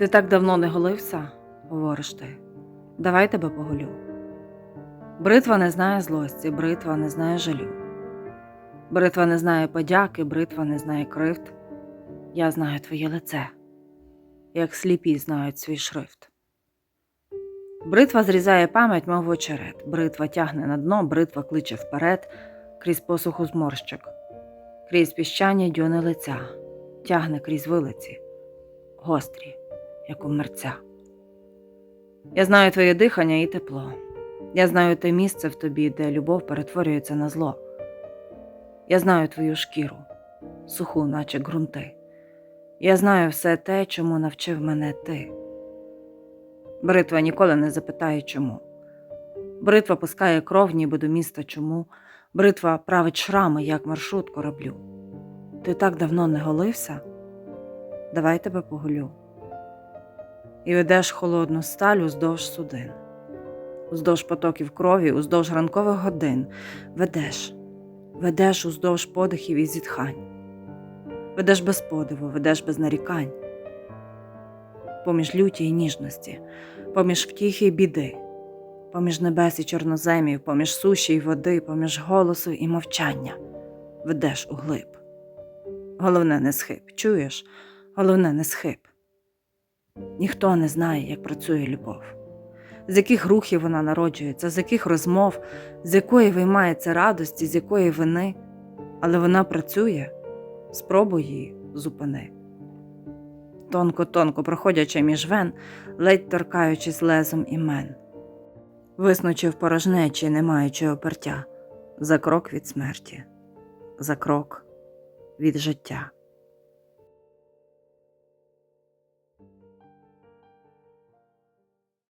Ти так давно не голився, говориш ти. Давай тебе поголю. Бритва не знає злості, бритва не знає жалю. Бритва не знає подяки, бритва не знає кривд. Я знаю твоє лице, як сліпі знають свій шрифт. Бритва зрізає пам'ять, мов очерет. Бритва тягне на дно, бритва кличе вперед, крізь посуху зморщок, крізь піщані дюни лиця, тягне крізь вилиці, гострі, як у мерця. Я знаю твоє дихання і тепло. Я знаю те місце в тобі, де любов перетворюється на зло. Я знаю твою шкіру, суху, наче ґрунти. Я знаю все те, чому навчив мене ти. Бритва ніколи не запитає чому. Бритва пускає кров, ніби до міста чому. Бритва править шрами, як маршрут кораблю. Ти так давно не голився? Давай тебе поголю. І ведеш холодну сталь уздовж судин, уздовж потоків крові, уздовж ранкових годин. Ведеш, ведеш уздовж подихів і зітхань. Ведеш без подиву, ведеш без нарікань. Поміж люті й ніжності, поміж втіхи й біди, поміж небес і чорноземів, поміж суші й води, поміж голосу і мовчання. Ведеш углиб. Головне не схиб, чуєш? Головне не схиб. Ніхто не знає, як працює любов, з яких рухів вона народжується, з яких розмов, з якої виймається радості, з якої вини, але вона працює, спробуй її зупини. Тонко-тонко проходячи між вен, ледь торкаючись лезом імен, виснучи в порожнечі, не маючи опертя, за крок від смерті, за крок від життя.